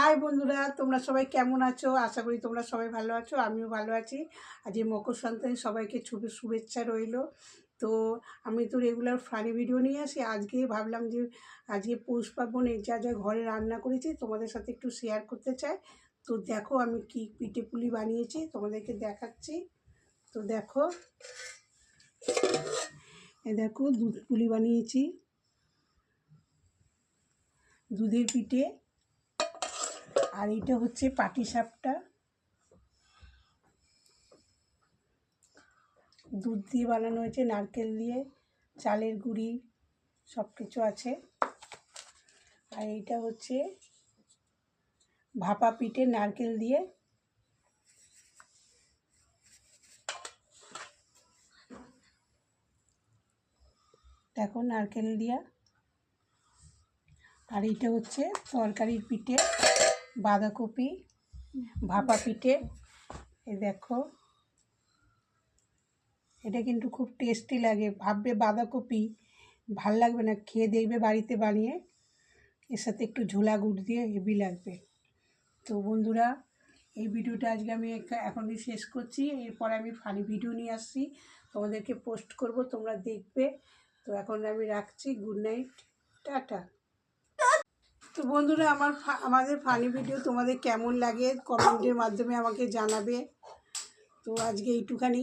High বন্ধুরা, তোমরা সবাই কেমন আছো? আশা করি তোমরা সবাই ভালো আছো, আমিও ভালো আছি। আজ এই মকর সংক্রান্তি, সবাইকে শুভ শুভেচ্ছা রইল। তো আমি তো রেগুলার ফানি ভিডিও নিয়ে আসি। আজকে ভাবলাম যে, আজকে পৌষ পার্বণে যা যা ঘরে রান্না করেছি, তোমাদের সাথে একটু শেয়ার করতে চাই। তো দেখো, আমি কি পিঠে পুলি বানিয়েছি, তোমাদেরকে দেখাচ্ছি। তো দেখো, এ দেখো, দুধ পুলি বানিয়েছি। দুধের পিঠে আর এটা হচ্ছে পাটি সাপটা। দুধ দিয়ে বানানো হয়েছে, নারকেল দিয়ে, চালের গুঁড়ি সব কিছু আছে। আর এইটা হচ্ছে ভাপা পিঠে নারকেল দিয়ে। দেখো নারকেল দিয়া। আর এইটা হচ্ছে তরকারির পিঠে। বাঁধাকপি, ভাপা পিঠে, এই দেখো। এটা কিন্তু খুব টেস্টি লাগে। ভাববে বাঁধাকপি, ভালো লাগবে না, খেয়ে দেখবে বাড়িতে বানিয়ে। এর সাথে একটু ঝোলা গুড় দিয়ে হেভি লাগবে। তো বন্ধুরা, এই ভিডিওটা আজকে আমি এখনই শেষ করছি। এরপরে আমি ফানি ভিডিও নিয়ে আসছি। তোমাদেরকে পোস্ট করব, তোমরা দেখবে। তো এখন আমি রাখছি। গুড নাইট টাটা তো বন্ধুরা, আমার আমাদের ফানি ভিডিও তোমাদের কেমন লাগে? কমেন্টের মাধ্যমে আমাকে জানাবে। তো আজকে এইটুখানি।